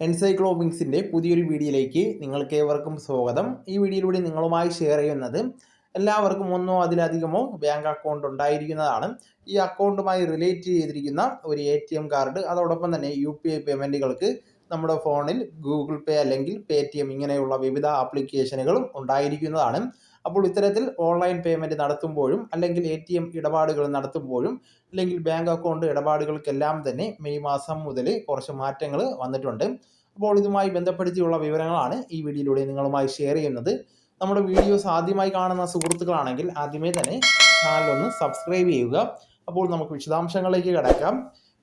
എൻസൈക്ലോബിങ്സിന്റെ പുതിയൊരു വീഡിയോയിലേക്ക് നിങ്ങൾക്ക് ഏവർക്കും സ്വാഗതം. ഈ വീഡിയോയിലൂടെ നിങ്ങളുമായി ഷെയർ ചെയ്യുന്നത് എല്ലാവർക്കും ഒന്നോ അതിലധികമോ ബാങ്ക് അക്കൗണ്ട് ഉണ്ടായിരിക്കുന്നതാണ്. ഈ അക്കൗണ്ടുമായി റിലേറ്റ് ചെയ്തിരിക്കുന്ന ഒരു എ കാർഡ് അതോടൊപ്പം തന്നെ യു പി പേയ്മെന്റുകൾക്ക് നമ്മുടെ ഫോണിൽ ഗൂഗിൾ പേ അല്ലെങ്കിൽ പേ ടി എം ഇങ്ങനെയുള്ള വിവിധ ആപ്ലിക്കേഷനുകളും ഉണ്ടായിരിക്കുന്നതാണ്. അപ്പോൾ ഇത്തരത്തിൽ ഓൺലൈൻ പേയ്മെന്റ് നടത്തുമ്പോഴും അല്ലെങ്കിൽ എ ടി എം ഇടപാടുകൾ നടത്തുമ്പോഴും അല്ലെങ്കിൽ ബാങ്ക് അക്കൗണ്ട് ഇടപാടുകൾക്കെല്ലാം തന്നെ മെയ് മാസം മുതൽ കുറച്ച് മാറ്റങ്ങൾ വന്നിട്ടുണ്ട്. അപ്പോൾ ഇതുമായി ബന്ധപ്പെടുത്തിയുള്ള വിവരങ്ങളാണ് ഈ വീഡിയോയിലൂടെ നിങ്ങളുമായി ഷെയർ ചെയ്യുന്നത്. നമ്മുടെ വീഡിയോസ് ആദ്യമായി കാണുന്ന സുഹൃത്തുക്കളാണെങ്കിൽ ആദ്യമേ തന്നെ ചാനൽ ഒന്ന് സബ്സ്ക്രൈബ് ചെയ്യുക. അപ്പോൾ നമുക്ക് വിശദാംശങ്ങളിലേക്ക് കിടക്കാം.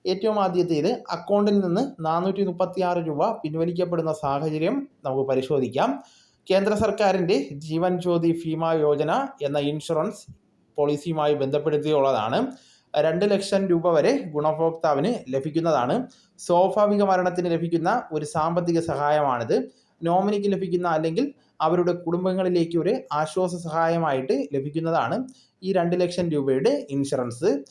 ഏറ്റവും ആദ്യത്തേത് അക്കൗണ്ടിൽ നിന്ന് നാനൂറ്റി മുപ്പത്തി ആറ് രൂപ പിൻവലിക്കപ്പെടുന്ന സാഹചര്യം നമുക്ക് പരിശോധിക്കാം. കേന്ദ്ര സർക്കാരിന്റെ ജീവൻ ജ്യോതി ഭീമ യോജന എന്ന ഇൻഷുറൻസ് പോളിസിയുമായി ബന്ധപ്പെടുത്തിയുള്ളതാണ്. രണ്ട് ലക്ഷം രൂപ വരെ ഗുണഭോക്താവിന് ലഭിക്കുന്നതാണ്. സ്വാഭാവിക മരണത്തിന് ലഭിക്കുന്ന ഒരു സാമ്പത്തിക സഹായമാണിത്. നോമിനിക്ക് ലഭിക്കുന്ന അല്ലെങ്കിൽ അവരുടെ കുടുംബങ്ങളിലേക്ക് ഒരു ആശ്വാസ സഹായമായിട്ട് ലഭിക്കുന്നതാണ് ഈ രണ്ട് ലക്ഷം രൂപയുടെ ഇൻഷുറൻസ്.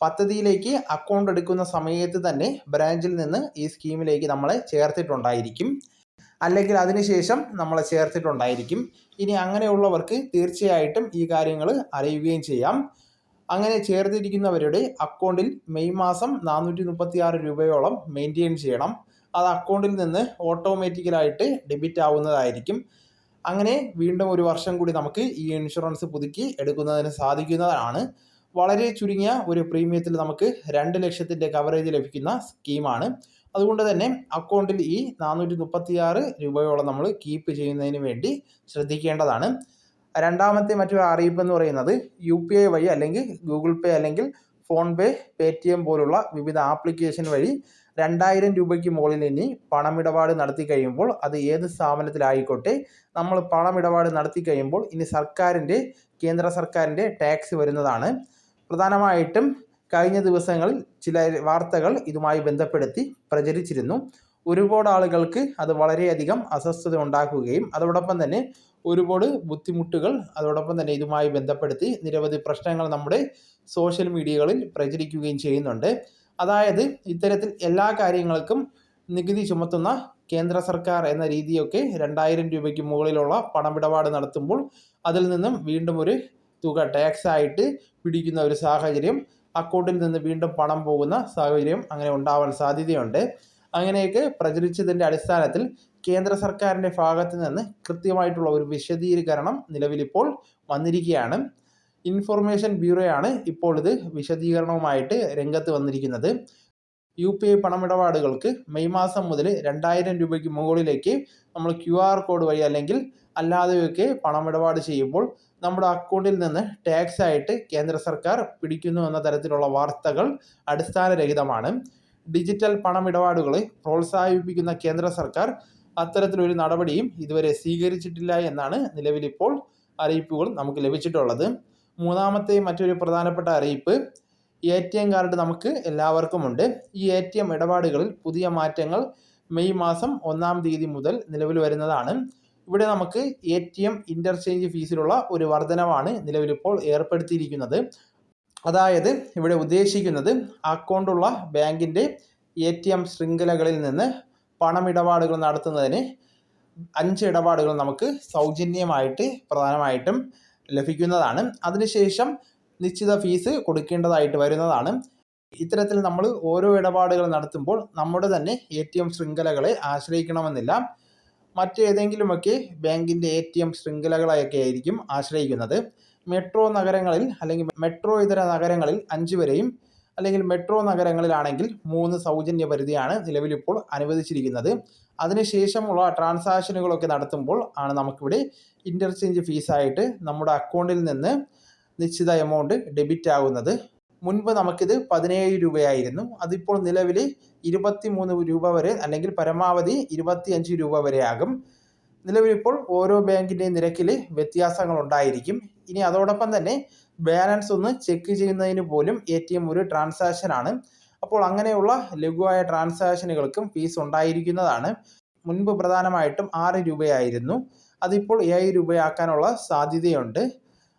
പദ്ധതിയിലേക്ക് അക്കൗണ്ട് എടുക്കുന്ന സമയത്ത് തന്നെ ബ്രാഞ്ചിൽ നിന്ന് ഈ സ്കീമിലേക്ക് നമ്മളെ ചേർത്തിട്ടുണ്ടായിരിക്കും. അല്ലെങ്കിൽ അതിനുശേഷം നമ്മളെ ചേർത്തിട്ടുണ്ടായിരിക്കും. ഇനി അങ്ങനെയുള്ളവർക്ക് തീർച്ചയായിട്ടും ഈ കാര്യങ്ങൾ അറിയുകയും ചെയ്യാം. അങ്ങനെ ചേർത്തിരിക്കുന്നവരുടെ അക്കൗണ്ടിൽ മെയ് മാസം നാനൂറ്റി മുപ്പത്തി ആറ് രൂപയോളം മെയിന്റെയിൻ ചെയ്യണം. അത് അക്കൗണ്ടിൽ നിന്ന് ഓട്ടോമാറ്റിക്കലായിട്ട് ഡെബിറ്റ് ആവുന്നതായിരിക്കും. അങ്ങനെ വീണ്ടും ഒരു വർഷം കൂടി നമുക്ക് ഈ ഇൻഷുറൻസ് പുതുക്കി എടുക്കുന്നതിന് സാധിക്കുന്നതാണ്. വളരെ ചുരുങ്ങിയ ഒരു പ്രീമിയത്തിൽ നമുക്ക് രണ്ട് ലക്ഷത്തിന്റെ കവറേജ് ലഭിക്കുന്ന സ്കീമാണ്. അതുകൊണ്ട് തന്നെ അക്കൗണ്ടിൽ ഈ നാനൂറ്റി മുപ്പത്തിയാറ് രൂപയോളം നമ്മൾ കീപ്പ് ചെയ്യുന്നതിന് വേണ്ടി ശ്രദ്ധിക്കേണ്ടതാണ്. രണ്ടാമത്തെ മറ്റൊരു അറിയിപ്പ് എന്ന് പറയുന്നത് യു പി ഐ വഴി അല്ലെങ്കിൽ ഗൂഗിൾ പേ അല്ലെങ്കിൽ PhonePe Paytm പോലുള്ള വിവിധ ആപ്ലിക്കേഷൻ വഴി രണ്ടായിരം രൂപയ്ക്ക് മുകളിൽ ഇനി പണമിടപാട് നടത്തി കഴിയുമ്പോൾ അത് ഏത് സ്ഥാപനത്തിലായിക്കോട്ടെ നമ്മൾ പണമിടപാട് നടത്തി കഴിയുമ്പോൾ ഇനി സർക്കാരിന്റെ കേന്ദ്ര സർക്കാരിന്റെ ടാക്സ് വരുന്നതാണ്. പ്രധാനമായിട്ടും കഴിഞ്ഞ ദിവസങ്ങളിൽ ചില വാർത്തകൾ ഇതുമായി ബന്ധപ്പെടുത്തി പ്രചരിച്ചിരുന്നു. ഒരുപാട് ആളുകൾക്ക് അത് വളരെയധികം അസ്വസ്ഥത ഉണ്ടാക്കുകയും അതോടൊപ്പം തന്നെ ഒരുപാട് ബുദ്ധിമുട്ടുകൾ അതോടൊപ്പം തന്നെ ഇതുമായി ബന്ധപ്പെടുത്തി നിരവധി പ്രശ്നങ്ങൾ നമ്മുടെ സോഷ്യൽ മീഡിയകളിൽ പ്രചരിക്കുകയും ചെയ്യുന്നുണ്ട്. അതായത് ഇത്തരത്തിൽ എല്ലാ കാര്യങ്ങൾക്കും നികുതി ചുമത്തുന്ന കേന്ദ്ര സർക്കാർ എന്ന രീതിയൊക്കെ രണ്ടായിരം രൂപയ്ക്ക് മുകളിലുള്ള പണമിടപാട് നടത്തുമ്പോൾ അതിൽ നിന്നും വീണ്ടും ഒരു തുക ടാക്സ് ആയിട്ട് പിടിക്കുന്ന ഒരു സാഹചര്യം അക്കൗണ്ടിൽ നിന്ന് വീണ്ടും പണം പോകുന്ന സാഹചര്യം അങ്ങനെ ഉണ്ടാവാൻ സാധ്യതയുണ്ട്. അങ്ങനെയൊക്കെ പ്രചരിച്ചതിന്റെ അടിസ്ഥാനത്തിൽ കേന്ദ്ര സർക്കാരിന്റെ ഭാഗത്ത് നിന്ന് കൃത്യമായിട്ടുള്ള ഒരു വിശദീകരണം നിലവിലിപ്പോൾ വന്നിരിക്കുകയാണ്. ഇൻഫർമേഷൻ ബ്യൂറോയാണ് ഇപ്പോൾ ഇത് വിശദീകരണവുമായിട്ട് രംഗത്ത് വന്നിരിക്കുന്നത്. യു പി ഐ പണമിടപാടുകൾക്ക് മെയ് മാസം മുതൽ രണ്ടായിരം രൂപയ്ക്ക് മുകളിലേക്ക് നമ്മൾ ക്യു ആർ കോഡ് വഴി അല്ലെങ്കിൽ അല്ലാതെയൊക്കെ പണമിടപാട് ചെയ്യുമ്പോൾ നമ്മുടെ അക്കൗണ്ടിൽ നിന്ന് ടാക്സ് ആയിട്ട് കേന്ദ്ര സർക്കാർ പിടിക്കുന്നു എന്ന തരത്തിലുള്ള വാർത്തകൾ അടിസ്ഥാനരഹിതമാണ്. ഡിജിറ്റൽ പണമിടപാടുകളെ പ്രോത്സാഹിപ്പിക്കുന്ന കേന്ദ്ര സർക്കാർ അത്തരത്തിലൊരു നടപടിയും ഇതുവരെ സ്വീകരിച്ചിട്ടില്ല എന്നാണ് നിലവിലിപ്പോൾ അറിയിപ്പുകൾ നമുക്ക് ലഭിച്ചിട്ടുള്ളത്. മൂന്നാമത്തെ മറ്റൊരു പ്രധാനപ്പെട്ട അറിയിപ്പ് എ ടി എം കാർഡ് നമുക്ക് എല്ലാവർക്കുമുണ്ട്. ഈ എ ടി എം ഇടപാടുകളിൽ പുതിയ മാറ്റങ്ങൾ മെയ് മാസം ഒന്നാം തീയതി മുതൽ നിലവിൽ വരുന്നതാണ്. ഇവിടെ നമുക്ക് എ ടി എം ഇന്റർചേഞ്ച് ഫീസിലുള്ള ഒരു വർധനവാണ് നിലവിലിപ്പോൾ ഏർപ്പെടുത്തിയിരിക്കുന്നത്. അതായത് ഇവിടെ ഉദ്ദേശിക്കുന്നത് അക്കൗണ്ടുള്ള ബാങ്കിന്റെ എ ടി എം ശൃംഖലകളിൽ നിന്ന് പണമിടപാടുകൾ നടത്തുന്നതിന് അഞ്ച് ഇടപാടുകൾ നമുക്ക് സൗജന്യമായിട്ട് പ്രധാനമായിട്ടും ലഭിക്കുന്നതാണ്. അതിനുശേഷം നിശ്ചിത ഫീസ് കൊടുക്കേണ്ടതായിട്ട് വരുന്നതാണ്. ഇത്തരത്തിൽ നമ്മൾ ഓരോ ഇടപാടുകൾ നടത്തുമ്പോൾ നമ്മുടെ തന്നെ എ ടി എം ശൃംഖലകളെ ആശ്രയിക്കണമെന്നില്ല. മറ്റേതെങ്കിലുമൊക്കെ ബാങ്കിന്റെ എ ടി എം ശൃംഖലകളെയൊക്കെ ആയിരിക്കും ആശ്രയിക്കുന്നത്. മെട്രോ നഗരങ്ങളിൽ അല്ലെങ്കിൽ മെട്രോ ഇതര നഗരങ്ങളിൽ അഞ്ച് വരെയും അല്ലെങ്കിൽ മെട്രോ നഗരങ്ങളിലാണെങ്കിൽ മൂന്ന് സൗജന്യ പരിധിയാണ് നിലവിലിപ്പോൾ അനുവദിച്ചിരിക്കുന്നത്. അതിനുശേഷമുള്ള ട്രാൻസാക്ഷനുകളൊക്കെ നടത്തുമ്പോൾ ആണ് നമുക്കിവിടെ ഇന്റർചേഞ്ച് ഫീസായിട്ട് നമ്മുടെ അക്കൗണ്ടിൽ നിന്ന് നിശ്ചിത എമൗണ്ട് ഡെബിറ്റ് ആകുന്നത് മുൻപ് നമുക്കിത് പതിനേഴ് രൂപയായിരുന്നു. അതിപ്പോൾ നിലവിൽ ഇരുപത്തി മൂന്ന് രൂപ വരെ അല്ലെങ്കിൽ പരമാവധി ഇരുപത്തിയഞ്ച് രൂപ വരെ ആകും. നിലവിലിപ്പോൾ ഓരോ ബാങ്കിന്റെയും നിരക്കിൽ വ്യത്യാസങ്ങൾ ഉണ്ടായിരിക്കും ഇനി അതോടൊപ്പം തന്നെ ബാലൻസ് ഒന്ന് ചെക്ക് ചെയ്യുന്നതിന് പോലും എ ടി എം ഒരു ട്രാൻസാക്ഷൻ ആണ്. അപ്പോൾ അങ്ങനെയുള്ള ലഘുവായ ട്രാൻസാക്ഷനുകൾക്കും ഫീസ് ഉണ്ടായിരിക്കുന്നതാണ്. മുൻപ് പ്രധാനമായിട്ടും ആറ് രൂപയായിരുന്നു. അതിപ്പോൾ ഏഴ് രൂപയാക്കാനുള്ള സാധ്യതയുണ്ട്.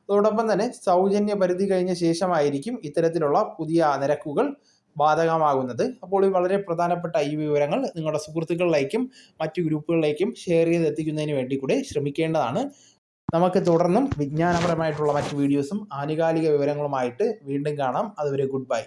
അതോടൊപ്പം തന്നെ സൗജന്യ പരിധി കഴിഞ്ഞ ശേഷമായിരിക്കും ഇത്തരത്തിലുള്ള പുതിയ നിരക്കുകൾ ബാധകമാകുന്നത്. അപ്പോൾ ഈ വളരെ പ്രധാനപ്പെട്ട ഈ വിവരങ്ങൾ നിങ്ങളുടെ സുഹൃത്തുക്കളിലേക്കും മറ്റു ഗ്രൂപ്പുകളിലേക്കും ഷെയർ ചെയ്ത് എത്തിക്കുന്നതിന് വേണ്ടി കൂടെ ശ്രമിക്കേണ്ടതാണ്. നമുക്ക് തുടർന്നും വിജ്ഞാനപരമായിട്ടുള്ള മറ്റ് വീഡിയോസും ആനുകാലിക വിവരങ്ങളുമായിട്ട് വീണ്ടും കാണാം. അതുവരെ ഗുഡ് ബൈ.